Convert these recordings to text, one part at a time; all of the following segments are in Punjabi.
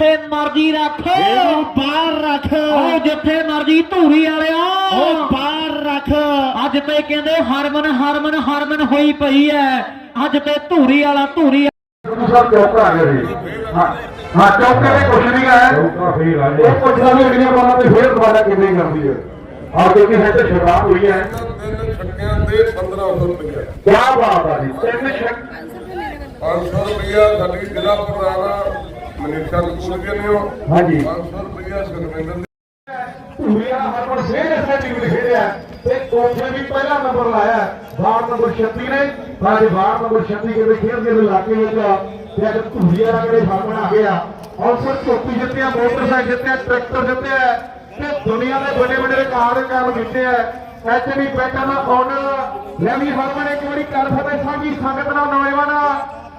ਜਿੱਥੇ ਮਰਜ਼ੀ ਰੱਖ। ਇਹਨੂੰ ਬਾਹਰ ਰੱਖ। ਉਹ ਜਿੱਥੇ ਮਰਜ਼ੀ ਧੂਰੀ ਵਾਲਿਆ। ਉਹ ਬਾਹਰ ਰੱਖ। ਅੱਜ ਤੇ ਕਹਿੰਦੇ ਹਰਮਨ ਹਰਮਨ ਹਰਮਨ ਹੋਈ ਪਈ ਐ। ਅੱਜ ਤੇ ਧੂਰੀ ਵਾਲਾ ਧੂਰੀ ਸਭ ਚੌਕਾ ਆ ਗਿਆ ਜੀ ਹਾਂ ਹਾਂ ਚੌਕੇ ਦੇ ਕੁਛ ਨਹੀਂ ਹੈ ਚੌਕਾ ਫੇਰ ਆ ਗਿਆ ਇਹ ਪੁੱਛਦਾ ਵੀ ਅਗਲੀਆਂ ਬਾਰਾਂ ਤੇ ਫੇਰ ਦੁਬਾਰਾ ਕਿੰਨੇ ਕਰਦੀ ਹੈ ਆ ਕਿਉਂਕਿ ਹੈ ਤੇ ਸ਼ਰਾਬ ਹੋਈ ਹੈ ਤਿੰਨ ਛੱਕਿਆਂ ਦੇ 1500 ਰੁਪਇਆ ਕੀ ਬਾਤ ਆ ਜੀ ਤਿੰਨ ਸ਼ੱਕ 500 ਰੁਪਇਆ ਸਾਡੀ ਜ਼ਿਲ੍ਹਾ ਪ੍ਰਧਾਨ ਮਨੀਸ਼ਾ ਕਪੂਰ ਜੀ ਨੇ ਹਾਂਜੀ। 500 ਰੁਪਇਆ ਸੁਖਵਿੰਦਰ ਨੇ ਧੂਰੀਆ ਹਰਮਨ ਸਵੇਰ ਇਸੇ ਟੀਮ ਖੇਡਿਆ। ਤੇ ਉੱਥੇ ਵੀ ਪਹਿਲਾ ਨੰਬਰ ਲਾਇਆ। ਵਾਰਡ ਨੰਬਰ 36 ਨੇ। ਬਾਅਦ ਵਾਰਡ ਨੰਬਰ 36 ਦੇ ਖੇਡਦੇ ਦੇ ਇਲਾਕੇ ਵਿੱਚ। ਤੇ ਅੱਜ ਧੂਰੀਆ ਦਾ ਕਿਹੜੇ ਹਰਮਨ ਆ। ਗਿਆ ਔਸਰ ਚੋਟੀ ਜਿੱਤਿਆ ਮੋਟਰਸਾਈਕਲ ਜਿੱਤਿਆ ਟਰੈਕਟਰ ਜਿੱਤਿਆ ਤੇ ਦੁਨੀਆ ਦੇ ਵੱਡੇ ਵੱਡੇ ਰਿਕਾਰਡ ਕੰਮ ਕੀਤੇ ਆ ਐਚਡੀ ਪੈਟਾ ਦਾ ਆਨਰ ਲੈਵੀ ਹਰਮਨ ਇੱਕ ਵਾਰੀ ਕਰ ਫਤਿਹ ਸਾਂਝੀ ਸੰਗਤ ਨਾਲ ਨੌਜਵਾਨ।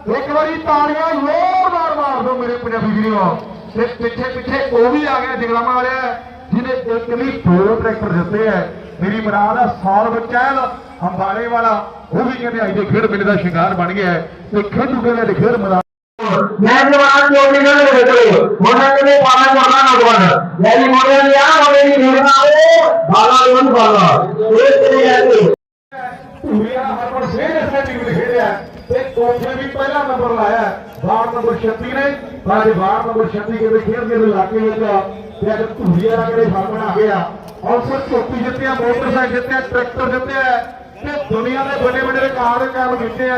ਇੱਕ ਵਾਰੀ ਤਾੜੀਆਂ ਜ਼ੋਰਦਾਰ ਮਾਰ ਦਿਓ ਮੇਰੇ ਪੰਜਾਬੀ ਵੀਰੋ। ਤੇ ਪਿੱਛੇ ਪਿੱਛੇ ਉਹ ਵੀ ਆ ਗਿਆ ਜਗਲਾਮਾ ਵਾਲਿਆ ਜਿਹਨੇ ਇੱਕ ਨਹੀਂ ਦੋ ਟਰੈਕਟਰ ਦਿੱਤੇ ਐ ਮੇਰੀ ਮਰਾਦ ਆ ਸੌਰਵ ਚਹਿਲ ਅੰਬਾਲੇ ਵਾਲਾ ਉਹ ਵੀ ਕਹਿੰਦੇ ਅੱਜ ਦੇ ਖੇਡ ਮੇਲੇ ਦਾ ਸ਼ਿੰਗਾਰ ਬਣ ਗਿਆ ਤੇ ਖੇਡੂ ਕਹਿੰਦੇ ਅੱਜ ਖੇਡ ਮੈਦਾਨ ਮੈਂ ਜਵਾਨ ਜੋ ਨਿਕਲ ਦੇ ਬੇਟੇ ਮੋਨਾ ਨੇ ਪਾਣਾ ਕਰਨਾ ਨੌਜਵਾਨ? ਯਾਨੀ ਮੋਨਾ ਨੇ ਆ ਹੋਵੇ ਨਹੀਂ ਨਿਕਲਣਾ ਉਹ ਬਾਲਾ ਲੋਨ ਬਾਲਾ। ਇਹ ਤੇਰੇ ਆਏ ਪੂਰੀਆ ਹਰਮਨ ਟੀਮ ਨੇ ਖੇਡਿਆ। ਤੇ ਉੱਥੇ ਵੀ ਪਹਿਲਾ ਨੰਬਰ ਲਾਇਆ। ਵਾਰਡ ਨੰਬਰ 36 ਨੇ। ਬਾਅਦ ਵਾਰਡ ਨੰਬਰ 36 ਦੇ ਖੇਡਦੇ ਦੇ ਇਲਾਕੇ ਵਿੱਚ ਤੇ ਅੱਜ ਧੂਰੀਆ ਦਾ ਕਿਹੜੇ ਹਰਮਨ ਆ ਗਿਆ। ਔਸਰ ਚੋਟੀ ਜਿੱਤਿਆ, ਮੋਟਰਸਾਈਕਲ ਜਿੱਤਿਆ, ਟਰੈਕਟਰ ਜਿੱਤਿਆ। ਤੇ ਦੁਨੀਆ ਦੇ ਵੱਡੇ ਵੱਡੇ ਰਿਕਾਰਡ ਕੰਮ ਕੀਤੇ ਆ।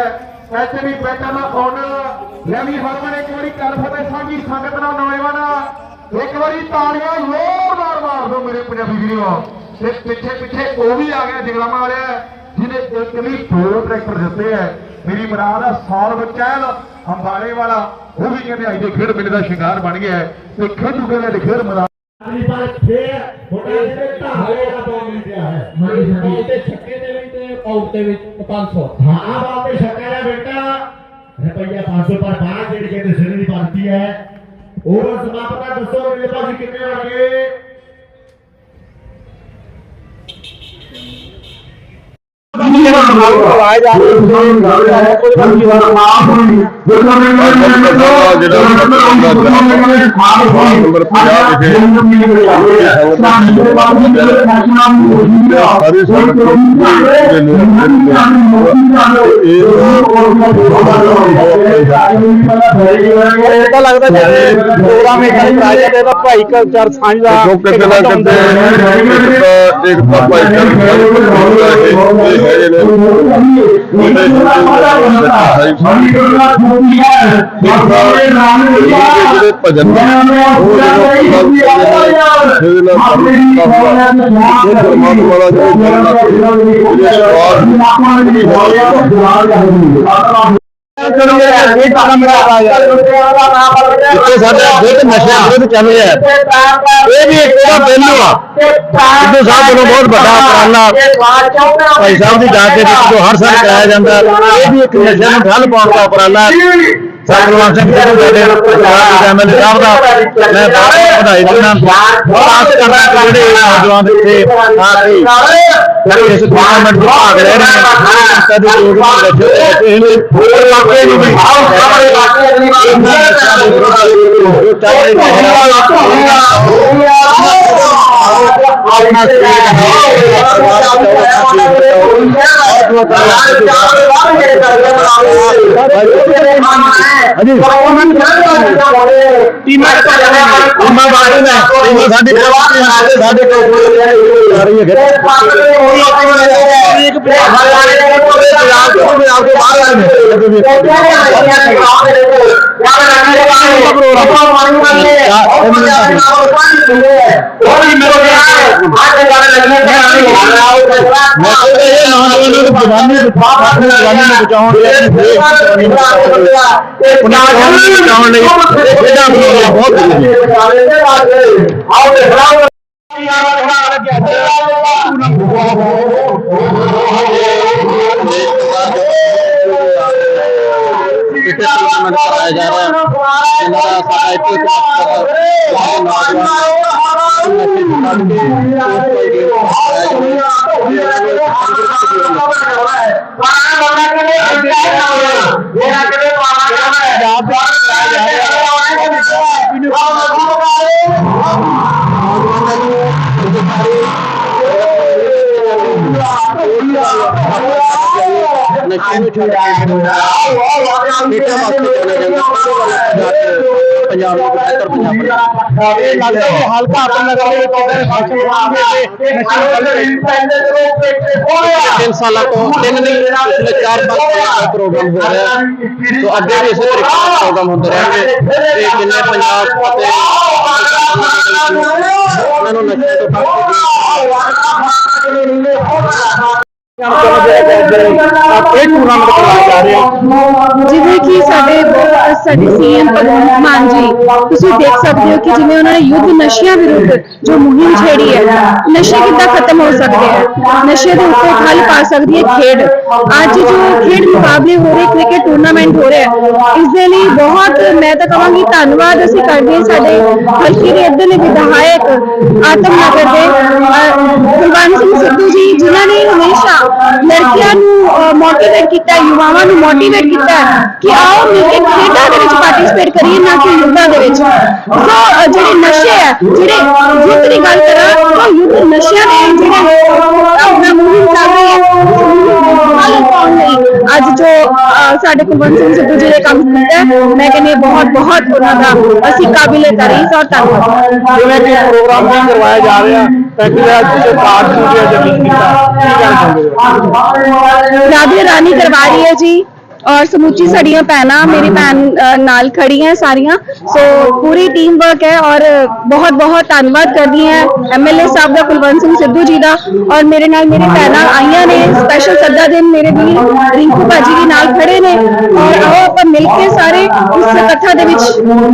ਐਚਡੀ ਪੈਟਾ ਦਾ ਆਨਰ ਲੈਵੀ ਹਰਮਨ ਇੱਕ ਵਾਰੀ ਕਰ ਫਤਿਹ ਸਾਂਝੀ ਸੰਗਤ ਨਾਲ ਨੌਜਵਾਨ। ਇੱਕ ਵਾਰੀ ਤਾੜੀਆਂ ਜ਼ੋਰਦਾਰ ਮਾਰ ਦਿਓ ਮੇਰੇ ਪੰਜਾਬੀ ਵੀਰੋ। ਤੇ ਪਿੱਛੇ ਪਿੱਛੇ ਉਹ ਵੀ ਆ ਗਿਆ ਜਗਲਾਮਾ ਵਾਲਿਆ, ਜਿਹਨੇ ਇੱਕ ਨਹੀਂ ਦੋ ਟਰੈਕਟਰ ਦਿੱਤੇ ਐ ਮੇਰੀ ਮਰਾਦ ਆ ਸੌਰਵ ਚਹਿਲ ਅੰਬਾਲੇ ਵਾਲਾ ਉਹ ਵੀ ਕਹਿੰਦੇ ਅੱਜ ਦੇ ਖੇਡ ਮੇਲੇ ਦਾ ਸ਼ਿੰਗਾਰ ਬਣ ਗਿਆ ਹੈ ਤੇ ਖੇਡੂ ਕਹਿੰਦੇ ਅੱਜ ਖੇਡ ਮੈਦਾਨ ਅਗਲੀ ਵਾਰ ਫੇਰ ਹੋਟਲ ਦੇ ਢਾਲੇ ਦਾ ਬੋਲ ਮਿਲਿਆ ਹੈ। ਬੋਲ ਤੇ ਛੱਕੇ ਦੇ ਵਿੱਚ ਤੇ ਆਊਟ ਦੇ ਵਿੱਚ 500 ਹਾਂ। ਆ ਬਾਤ ਤੇ ਛੱਕਾ ਦਾ ਬੇਟਾ। ਰੁਪਈਆ 500 ਪਰ ਬਾਹਰ ਜਿਹੜੀ ਕਹਿੰਦੇ ਸਿਰੇ ਦੀ ਬਣਦੀ ਹੈ। ਹੋਰ ਸਮਾਪਤਾ ਦੱਸੋ ਮੇਰੇ ਪਾਸ ਕਿੰਨੇ ਆ ਗਏ? ਨੰਬਰ 50 ਵਿਖੇ ਸਾਰੀ ਸੰਗਤ ਦੇ ਤਾਂ ਲੱਗਦਾ ਜਿਵੇਂ ਪ੍ਰੋਗਰਾਮ ਇੱਕ ਜਾਂਦਾ ਇਹਦਾ ਭਾਈ ਕਲਚਰ ਸਾਂਝ ਦਾ ਜੋ ਕਿਤੇ ਨਾ ਕਿਤੇ ਇੱਕ ਤਾਂ ਭਾਈ ਕਰ ਇਹ ਹੈਗੇ ਨੇ ਉਹਦੇ ਜਿਹੜੇ ਭਜਨ ਨੇ ਉਹ ਜਦੋਂ ਇਹ ਪਰਮਾਤਮਾ ਦਾ ਜੋ ਕਰਨਾ ਇਹ ਸਵਾਲ ਜਿੱਥੇ ਸਾਡੇ ਵਿਰੁੱਧ, ਨਸ਼ਿਆਂ ਵਿਰੁੱਧ ਚੱਲ ਰਿਹਾ ਹੈ। ਇਹ ਵੀ ਇੱਕ ਉਹਦਾ ਪਹਿਲੂ ਆ। ਸਿੱਧੂ ਸਾਹਿਬ ਵੱਲੋਂ ਬਹੁਤ ਵੱਡਾ ਉਪਰਾਲਾ ਭਾਈ ਸਾਹਿਬ ਦੀ ਯਾਦ ਦੇ ਵਿੱਚ ਜੋ ਹਰ ਸਾਲ ਕਰਾਇਆ ਜਾਂਦਾ, ਇਹ ਵੀ ਇੱਕ ਨਸ਼ਿਆਂ ਨੂੰ ਠੱਲ ਪਾਉਣ ਦਾ ਉਪਰਾਲਾ ਹੈ। ਸਰਦਾਰ ਸਿੰਘ ਜੀ ਸਾਡੇ ਪੰਜਾਬ ਐਮਐਲਏ ਸਾਹਿਬ ਦਾ ਮੈਂ ਬਹੁਤ ਵਧਾਈ ਦਿੰਦਾ। ਖਾਸ ਕਰਕੇ ਜਿਹੜੇ ਨੌਜਵਾਨ ਇੱਥੇ ਆ ਰਹੇ ਨੇ ਕਦੇ ਯੋਗਦਾਨ ਰੱਖੇ ਨੇ ਹੋਰ ਵਾਕੇ ਨੂੰ ਵੀ ਜੋ ਚੱਲ ਰਹੀ ਟੀਮਾਂ ਟੀਮਾਂ ਬਾਹਰ ਨੇ ਟੀਮਾਂ ਸਾਡੀ ਸਾਡੇ ਕੋਲ ਆ ਰਹੀ ਨਸ਼ੇ ਨੂੰ ਛੱਡ ਕੇ ਬੇਟਾ ਵਾਸਤੇ ਜਾਣਾ ਜਾਂਦਾ ਪੰਜਾਬ ਨੂੰ ਬਿਹਤਰ ਪੰਜਾਬ ਇਹ ਲੱਗਦਾ ਕਿ ਹਲਕਾ ਆਪਣਾ ਨਗਰ ਦੇ ਵਿੱਚ ਜਿਹੜੇ ਫੰਕਸ਼ਨ ਹੋਣਗੇ ਤੇ ਨਸ਼ੇ ਨੂੰ ਕੱਢ ਤਿੰਨ ਸਾਲਾਂ ਤੋਂ ਤਿੰਨ ਨਹੀਂ ਪਿਛਲੇ ਚਾਰ ਪੰਜ ਸਾਲਾਂ ਤੋਂ ਪ੍ਰੋਗਰਾਮ ਹੋ ਰਿਹਾ ਹੈ। ਸੋ ਅੱਗੇ ਵੀ ਇਸੇ ਤਰੀਕੇ ਨਾਲ ਪ੍ਰੋਗਰਾਮ ਹੁੰਦੇ ਰਹਿਣਗੇ ਤੇ ਜਿੰਨੇ ਪੰਜਾਬ ਅਤੇ ਉਹਨਾਂ ਨੂੰ ਨਸ਼ੇ ਤੋਂ ਇਹ ਟੂਰਨਾਮੈਂਟ ਕਰਵਾਇਆ ਜਾ ਰਿਹਾ ਹੈ ਜਿਵੇਂ ਕਿ ਸਾਡੇ ਬ- ਸਾਡੇ ਸੀਐਮ ਭਗਵੰਤ ਮਾਨ ਜੀ ਤੁਸੀਂ ਦੇਖ ਸਕਦੇ ਹੋ ਕਿ ਜਿਵੇਂ ਉਹਨਾਂ ਨੇ ਯੁੱਧ ਨਸ਼ਿਆਂ ਵਿਰੁੱਧ ਜੋ ਮੁਹਿੰਮ ਛੇੜੀ ਹੈ ਨਸ਼ੇ ਕਿੱਦਾਂ ਖਤਮ ਹੋ ਸਕਦੇ ਹੈ ਨਸ਼ੇ ਦੇ ਉੱਤੇ ਠੱਲ ਪਾ ਸਕਦੀ ਹੈ ਖੇਡ ਅੱਜ ਜੋ ਖੇਡ ਮੁਕਾਬਲੇ ਹੋ ਰਹੇ ਕ੍ਰਿਕਟ ਟੂਰਨਾਮੈਂਟ ਹੋ ਰਿਹਾ ਹੈ ਇਸ ਦੇ ਲਈ ਬਹੁਤ ਮੈਂ ਤਾਂ ਕਹਾਂਗੀ ਧੰਨਵਾਦ ਅਸੀਂ ਕਰਦੇ ਹਾਂ ਸਾਡੇ ਹਲਕੇ ਦੇ ਇੱਧਰ ਦੇ ਵਿਧਾਇਕ ਆਤਮ ਨਗਰ ਦੇ ਅਹ, ਕੁਲਵੰਤ ਸਿੰਘ ਸਿੱਧੂ ਜੀ ਜਿਨ੍ਹਾਂ ਨੇ ਹਮੇਸ਼ਾ ਲੜਕੀਆਂ ਨੂੰ ਮੋਟੀਵੇਟ ਕੀਤਾ, ਯੁਵਾਵਾਂ ਨੂੰ ਮੋਟੀਵੇਟ ਕੀਤਾ ਕਿ ਆਓ ਮਿਲ ਕੇ ਖੇਡਾਂ ਦੇ ਵਿੱਚ ਪਾਰਟਿਸਿਪੇਟ ਕਰੀਏ, ਨਾ ਕਿ ਯੁੱਧਾਂ ਦੇ ਵਿੱਚ। ਸੋ ਜਿਹੜੇ ਨਸ਼ੇ ਹੈ ਜਿਹੜੇ ਯੁੱਧ ਦੀ ਗੱਲ ਕਰਾਂ, ਤਾਂ ਯੁੱਧ ਨਸ਼ਿਆਂ ਦੇ ਜਿਹੜੇ ਆਪਣਾ ਮੁਹਿੰਮ ਚੱਲ ਰਹੀ ਹੈ ਅੱਜ ਜੋ ਅਹ, ਸਾਡੇ ਕੁਲਵੰਤ ਸਿੰਘ ਸਿੱਧੂ ਜੀ ਨੇ ਕੰਮ ਕੀਤਾ ਹੈ, ਮੈਂ ਕਹਿੰਦੀ ਹਾਂ ਬਹੁਤ ਬਹੁਤ ਉਹਨਾਂ ਦਾ ਅਸੀਂ ਕਾਬਿਲੇ ਤਾਰੀਫ ਔਰ ਧੰਨਵਾਦ ਜਿਵੇਂ ਕਿ ਪ੍ਰੋਗਰਾਮ ਵੀ ਕਰਵਾਇਆ ਜਾ ਰਿਹਾ ਤਾਂ ਕਿ ਅੱਜ ਕਾਰਡ ਨੂੰ ਵੀ ਅੱਜ ਲਿਖ ਕੀਤਾ ਕੀ ਕਹਿਣਾ ਚਾਹੁੰਦੇ ਹੋ ਰਾਧੇ ਰਾਣੀ ਕਰਵਾ ਰਹੀ ਹੈ ਜੀ ਔਰ ਸਮੁੱਚੀ ਸਾਡੀਆਂ ਭੈਣਾਂ ਮੇਰੀ ਭੈਣ ਅ, ਨਾਲ ਖੜੀਆਂ ਸਾਰੀਆਂ। ਸੋ ਪੂਰੀ ਟੀਮ ਵਰਕ ਹੈ ਔਰ ਬਹੁਤ ਬਹੁਤ ਧੰਨਵਾਦ ਕਰਦੀ ਹਾਂ ਐਮਐਲਏ ਸਾਹਿਬ ਦਾ ਕੁਲਵੰਤ ਸਿੰਘ ਸਿੱਧੂ ਜੀ ਦਾ। ਔਰ ਮੇਰੇ ਨਾਲ ਮੇਰੇ ਭੈਣਾਂ ਆਈਆਂ ਨੇ ਸਪੈਸ਼ਲ ਸੱਦਾ ਦਿਨ ਮੇਰੇ ਵੀ। ਰਿੰਕੂ ਭਾਜੀ ਵੀ ਨਾਲ ਖੜੇ ਨੇ। ਔਰ ਆਓ ਆਪਾਂ ਮਿਲ ਕੇ ਸਾਰੇ ਇਸ ਕਥਾ ਦੇ ਵਿੱਚ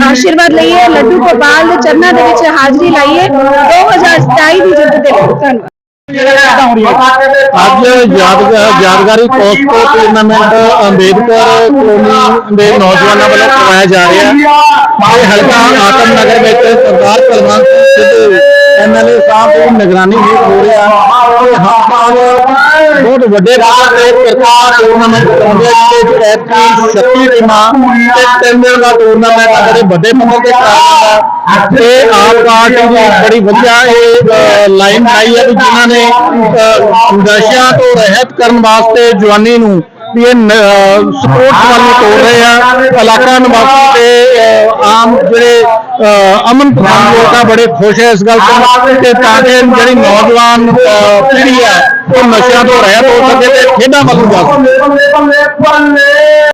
ਆਸ਼ੀਰਵਾਦ ਲਈਏ ਲੱਡੂ ਗੋਪਾਲ ਦੇ ਚਰਨਾਂ ਦੇ ਵਿੱਚ ਹਾਜ਼ਰੀ ਲਾਈਏ। 2027 ਦੀ ਜਿੱਤ ਦੇ ਧੰਨਵਾਦ। ਅੱਜ ਯਾਦਗਾਰ ਯਾਦਗਾਰੀ ਕੋਸਕੋ ਟੂਰਨਾਮੈਂਟ ਅੰਬੇਦਕਰ ਕਲੋਨੀ ਦੇ ਨੌਜਵਾਨਾਂ ਵੱਲੋਂ ਕਰਵਾਇਆ ਜਾ ਰਿਹਾ ਹੈ। ਇਹ ਹਲਕਾ ਆਤਮ ਨਗਰ ਵਿੱਚ ਸਰਦਾਰ ਕੁਲਵੰਤ ਸਿੰਘ ਸਿੱਧੂ ਐਮਐਲਏ ਸਾਹਿਬ ਦੀ ਨਿਗਰਾਨੀ ਹੇਠ ਹੋ ਰਿਹਾ ਇਹ ਹਾਂ ਬਹੁਤ ਵੱਡੇ ਪੱਧਰ ਤੇ ਕ੍ਰਿਕਟ ਟੂਰਨਾਮੈਂਟ ਕਰਾਉਂਦੇ ਆ ਜਿਹਦੇ ਵਿੱਚ ਐਤਕੀ 36 ਟੀਮਾਂ ਤੇ ਤਿੰਨ ਦਿਨ ਦਾ ਟੂਰਨਾਮੈਂਟ ਆ ਵੱਡੇ ਪੱਧਰ ਤੇ ਕਰਾਇਆ ਤੇ ਆਪ ਪਾਰਟੀ ਦੀ ਬੜੀ ਵਧੀਆ ਇਹ ਲਾਈਨ ਆਈ ਹੈ ਵੀ ਜਿਨ੍ਹਾਂ ਨੇ ਅਹ, ਨਸ਼ਿਆਂ ਤੋਂ ਰਹਿਤ ਕਰਨ ਵਾਸਤੇ ਜਵਾਨੀ ਨੂੰ ਵੀ ਇਹ ਸਪੋਰਟਸ ਵੱਲ ਨੂੰ ਤੋੜ ਰਹੇ ਆ ਇਲਾਕਾ ਨਿਵਾਸੀ ਤੇ ਆਮ ਜਿਹੜੇ ਅਮਨ ਪਸੰਦ ਲੋਕ ਆ ਬੜੇ ਖੁਸ਼ ਹੈ ਇਸ ਗੱਲ ਤੋਂ ਤੇ ਤਾਂ ਕਿ ਜਿਹੜੀ ਨੌਜਵਾਨ ਪੀੜ੍ਹੀ ਹੈ ਉਹ ਨਸ਼ਿਆਂ ਤੋਂ ਰਹਿਤ ਹੋ ਸਕੇ ਤੇ ਖੇਡਾਂ ਵੱਲ ਜਾ ਸਕੇ